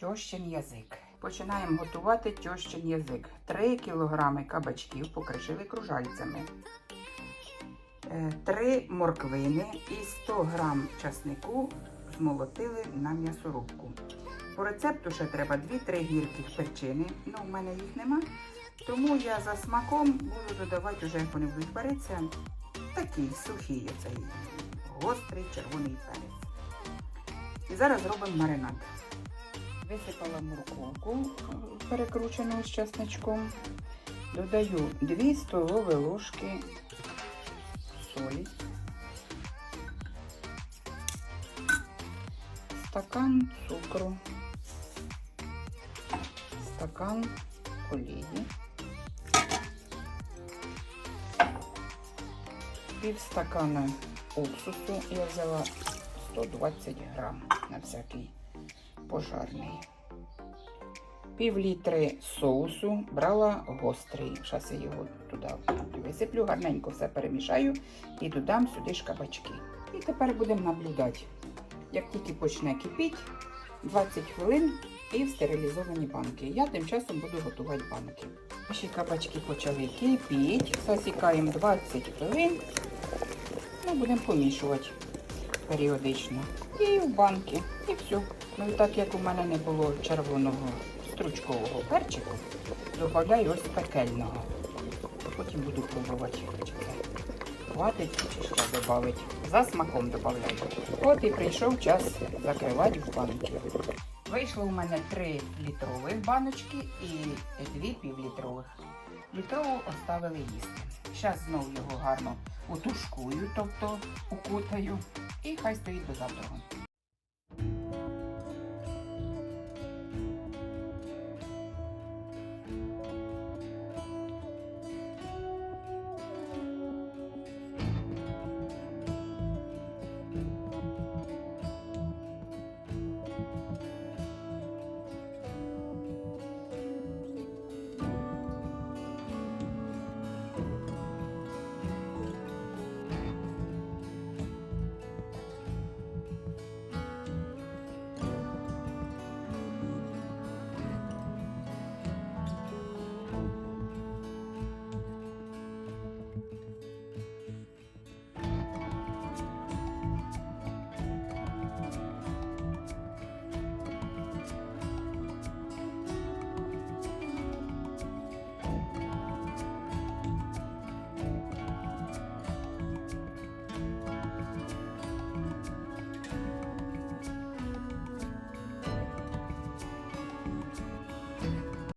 Тьощин язик. Починаємо готувати тьощин язик. 3 кг кабачків покришили кружальцями. 3 морквини і 100 г часнику змолотили на м'ясорубку. По рецепту ще треба 2-3 гірки перчини. Ну, в мене їх нема. Тому я за смаком буду додавати, вже як вони будуть варитися, такий сухий оцей гострий червоний перець. І зараз робимо маринад. Висипала морковку перекручену з чесничком. Додаю 2 столові ложки солі, стакан цукру, стакан олії, пів стакана уксусу. Я взяла 120 грам на всякий пожарний. Пів літри соусу брала гострий. Зараз я його туди висиплю, гарненько все перемішаю і додам сюди ж кабачки. І тепер будемо наблюдати. Як тільки почне кипіти, 20 хвилин і в стерилізовані банки. Я тим часом буду готувати банки. Наші кабачки почали кипіти. Засікаємо 20 хвилин. Ну, будемо помішувати періодично. І в банки. І все. Ну і так як у мене не було червоного стручкового перчику, додаю ось пекельного. Потім буду пробувати. Хватить чи ще додати. За смаком додаю. От і прийшов час закривати в банки. Вийшло у мене 3 літрових баночки і 2 півлітрових. Літрову оставили їсти. Зараз знову його гарно утушкую, тобто укутаю, і хай стоїть до завтра.